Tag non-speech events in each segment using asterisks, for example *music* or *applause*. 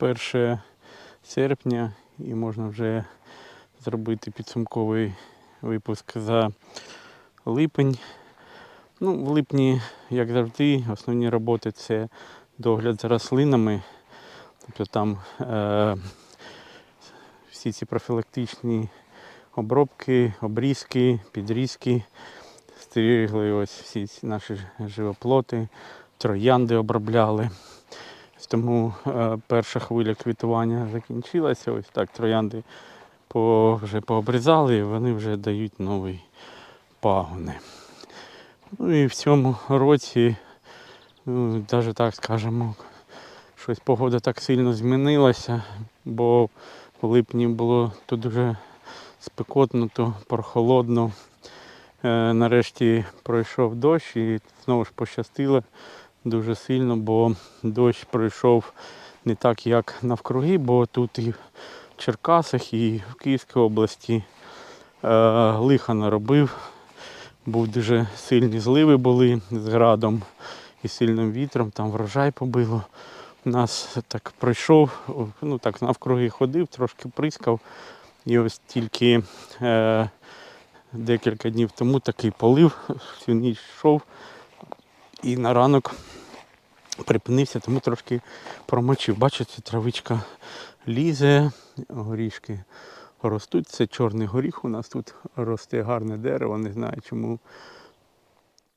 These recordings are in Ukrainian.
1 серпня і можна вже зробити підсумковий випуск за липень. Ну, в липні, як завжди, основні роботи це догляд за рослинами. Тобто там е, всі ці профілактичні обробки, обрізки, підрізки, стригли ось всі ці наші живоплоти, троянди обробляли. Тому е, перша хвиля квітування закінчилася. Ось так троянди по, вже пообрізали і вони вже дають новий пагони. Ну і в цьому році, ну, навіть так скажемо, щось погода так сильно змінилася, бо в липні було то дуже спекотно, то прохолодно. Е, нарешті пройшов дощ і знову ж пощастило дуже сильно, бо дощ пройшов не так, як навкруги, бо тут і в Черкасах, і в Київській області е, лиха наробив. Був дуже сильні зливи були з градом і сильним вітром, там врожай побило. У Нас так пройшов, ну так навкруги ходив, трошки прискав. І ось тільки е, декілька днів тому такий полив, всю ніч йшов і на ранок припинився, тому трошки промочив. Бачите, травичка лізе, горішки ростуть. Це чорний горіх. У нас тут росте гарне дерево, не знаю чому.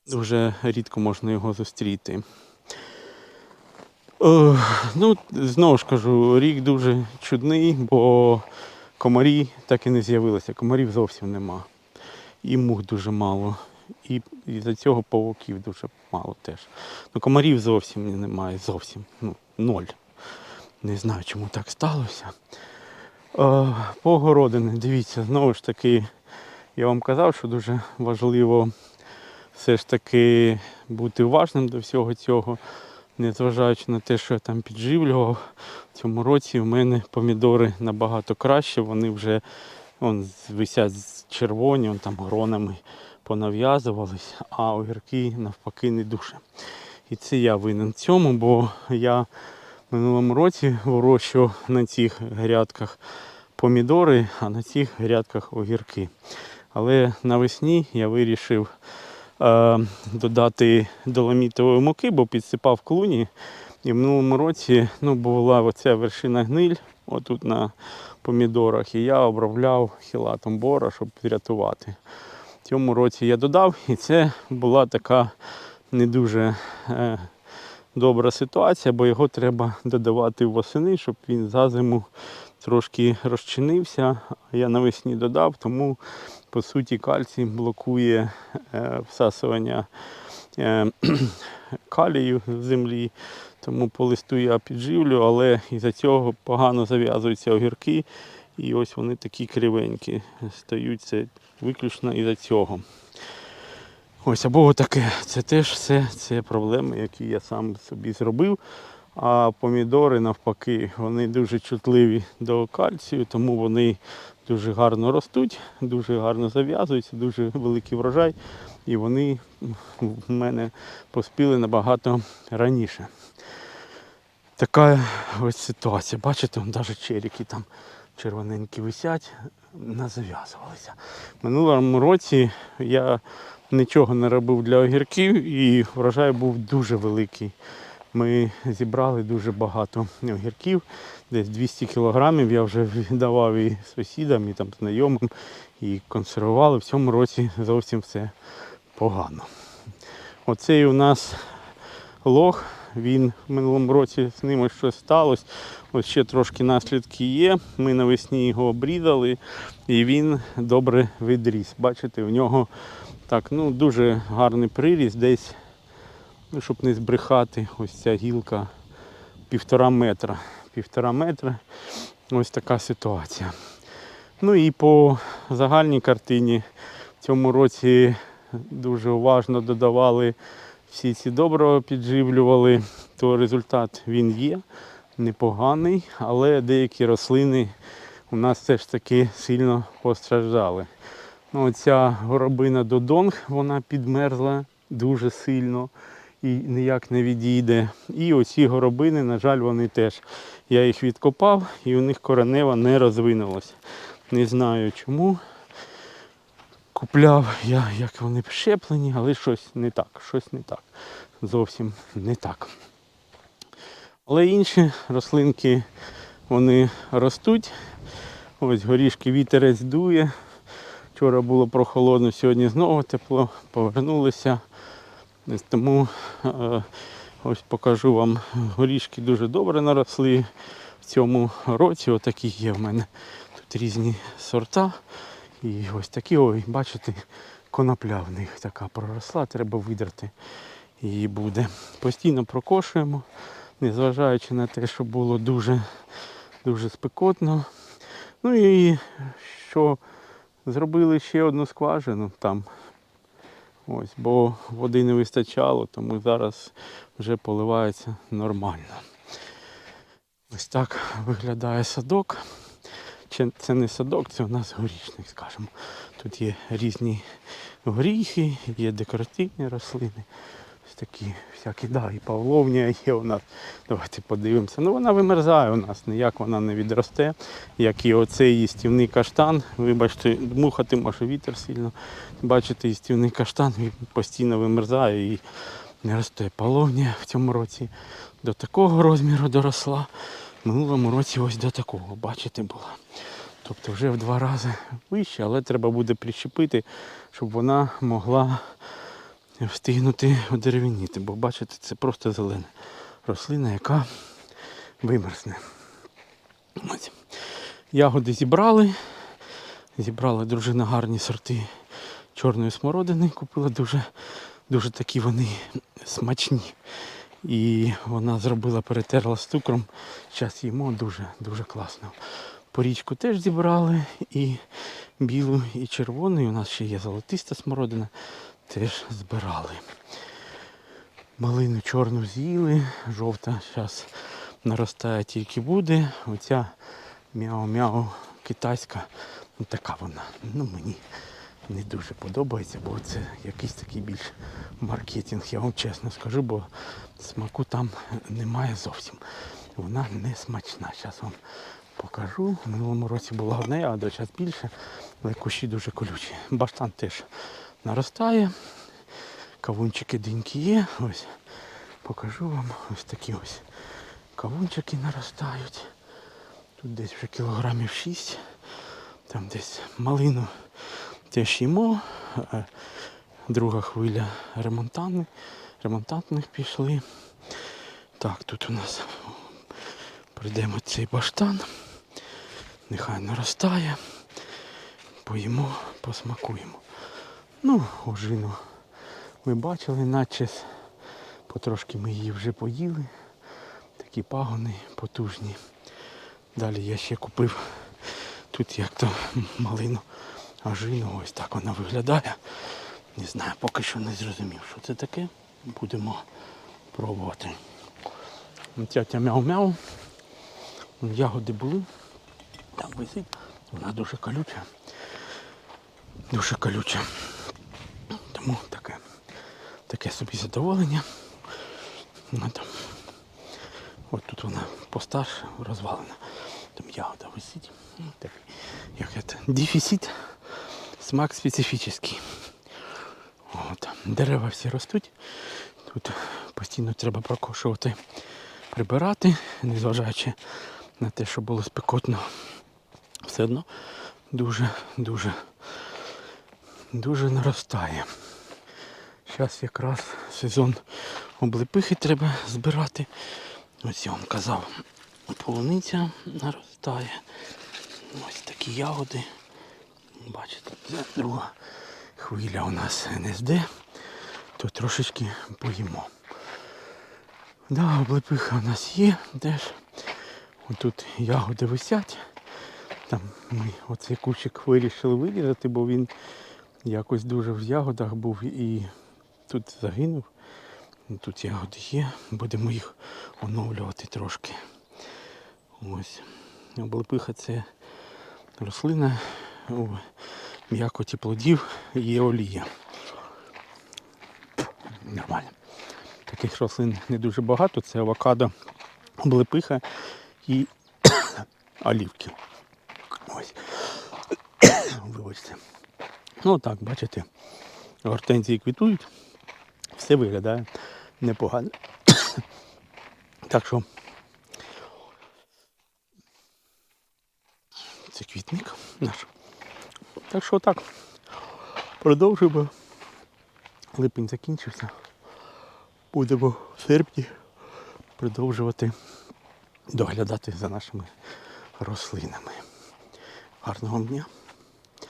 Дуже рідко можна його зустріти. Е, ну, знову ж кажу, рік дуже чудний, бо комарі так і не з'явилися. Комарів зовсім нема. І мух дуже мало. І із-за цього павуків дуже мало теж. Ну, комарів зовсім немає, зовсім. Ну, ноль. Не знаю, чому так сталося. Е, по городини, дивіться, знову ж таки, я вам казав, що дуже важливо все ж таки бути уважним до всього цього, незважаючи на те, що я там підживлював. В цьому році в мене помідори набагато краще, вони вже вон, висять червоні, вон, там гронами понав'язувались, а огірки навпаки не дуже. І це я винен в цьому, бо я минулому році вирощував на цих грядках помідори, а на цих грядках огірки. Але навесні я вирішив е, додати доломітової муки, бо підсипав клуні. І в минулому році ну, була оця вершина гниль отут на помідорах, і я обробляв хілатом бора, щоб врятувати. Цьому році я додав, і це була така не дуже е, добра ситуація, бо його треба додавати восени, щоб він за зиму трошки розчинився. Я навесні додав, тому по суті кальцій блокує е, всасування е, *clears throat* калію в землі. Тому по листу я підживлю, але із-за цього погано зав'язуються огірки. І ось вони такі кривенькі стають це виключно із-за цього. Ось або таке. Це теж все це проблеми, які я сам собі зробив. А помідори навпаки, вони дуже чутливі до кальцію, тому вони дуже гарно ростуть, дуже гарно зав'язуються, дуже великий врожай. І вони в мене поспіли набагато раніше. Така ось ситуація. Бачите, навіть черіки там червоненькі висять, назав'язувалися. Минулому році я нічого не робив для огірків і врожай був дуже великий. Ми зібрали дуже багато огірків, десь 200 кілограмів. Я вже віддавав і сусідам, і там знайомим, і консервували. В цьому році зовсім все погано. Оцей у нас лох, він в минулому році з ним ось щось сталося. Ось ще трошки наслідки є. Ми навесні його обрізали і він добре відріс. Бачите, у нього так, ну, дуже гарний приріст, десь, ну, щоб не збрехати, ось ця гілка півтора метра. Півтора метра. Ось така ситуація. Ну і по загальній картині в цьому році дуже уважно додавали всі ці добрива підживлювали, то результат він є непоганий, але деякі рослини у нас все ж таки сильно постраждали. Ну, Оця горобина Додонг, вона підмерзла дуже сильно. і ніяк не відійде. І оці горобини, на жаль, вони теж. Я їх відкопав і у них коренева не розвинулася. Не знаю чому. Купляв я, як вони щеплені, але щось не так, щось не так. Зовсім не так. Але інші рослинки вони ростуть. Ось горішки вітерець дує. Вчора було прохолодно, сьогодні знову тепло, повернулися. Тому е, ось покажу вам горішки дуже добре наросли в цьому році. Отакі є в мене. Тут різні сорта. І ось такі, ой, бачите, конопля в них така проросла, треба видерти. Її буде. Постійно прокошуємо, незважаючи на те, що було дуже, дуже спекотно. Ну і що зробили ще одну скважину там. Ось, бо води не вистачало, тому зараз вже поливається нормально. Ось так виглядає садок. Чи це не садок, це у нас горішник, скажімо. Тут є різні горіхи, є декоративні рослини. Ось такі всякі, да, і павловня є у нас. Давайте подивимося. Ну вона вимерзає у нас, ніяк вона не відросте, як і оцей їстівний каштан. Вибачте, мухати може вітер сильно. Бачите, їстівний каштан він постійно вимерзає і не росте. Павловня в цьому році до такого розміру доросла. Минулому році ось до такого, бачите, була. Тобто вже в два рази вище, але треба буде прищепити, щоб вона могла встигнути одеревеніти. Бо бачите, це просто зелена рослина, яка вимерзне. Ось. Ягоди зібрали. Зібрала дружина гарні сорти чорної смородини. Купила дуже, дуже такі вони смачні. І вона зробила, перетерла з цукром. Зараз їмо дуже, дуже класно. Порічку теж зібрали і білу, і червону. І у нас ще є золотиста смородина, теж збирали. Малину чорну з'їли, жовта зараз наростає тільки буде. Оця мяу-мяу китайська, ну така вона. Ну мені не дуже подобається, бо це якийсь такий більш маркетинг, я вам чесно скажу, бо смаку там немає зовсім. Вона не смачна. Зараз вам покажу. В минулому році була одна ягода, зараз більше, але кущі дуже колючі. Баштан теж наростає. Кавунчики диньки є. Ось покажу вам ось такі ось кавунчики наростають. Тут десь вже кілограмів 6. Там десь малину теж їмо. Е, Друга хвиля ремонтантних, ремонтантних пішли. Так, тут у нас прийдемо цей баштан. Нехай наростає. Поїмо, посмакуємо. Ну, ожину ви бачили, наче потрошки ми її вже поїли. Такі пагони потужні. Далі я ще купив тут як то малину ажину. Ось так вона виглядає. Не знаю, поки що не зрозумів, що це таке. Будемо пробувати. Тятя мяу-мяу. Ягоди були. Там висить. Вона дуже колюча. Дуже колюча. Тому таке, таке собі задоволення. От, от тут вона постарше, розвалена. Там ягода висить. Ну, Такий, як це, дефіцит, смак специфічний. От. Дерева всі ростуть. Тут постійно треба прокошувати, прибирати, незважаючи на те, що було спекотно. Все одно дуже-дуже дуже наростає. Зараз якраз сезон облепихи треба збирати. Ось я вам казав, полуниця наростає. Ось такі ягоди. Бачите, це друга хвиля у нас НСД, то трошечки поїмо. Да, облепиха у нас є теж. Отут ягоди висять. Там ми оцей кущик вирішили вирізати, бо він якось дуже в ягодах був і тут загинув. Тут ягоди є, будемо їх оновлювати трошки. Ось. Облепиха це рослина у м'якоті плодів є олія. Нормально. таких рослин не дуже багато. Це авокадо, облепиха і *coughs* олівки. Ось. *coughs* Вибачте. Ну так, бачите, гортензії квітують, все виглядає непогано. *coughs* Так що це квітник наш. Так що так. Продовжуємо. Липень закінчився. Будемо в серпні продовжувати доглядати за нашими рослинами. Гарного дня!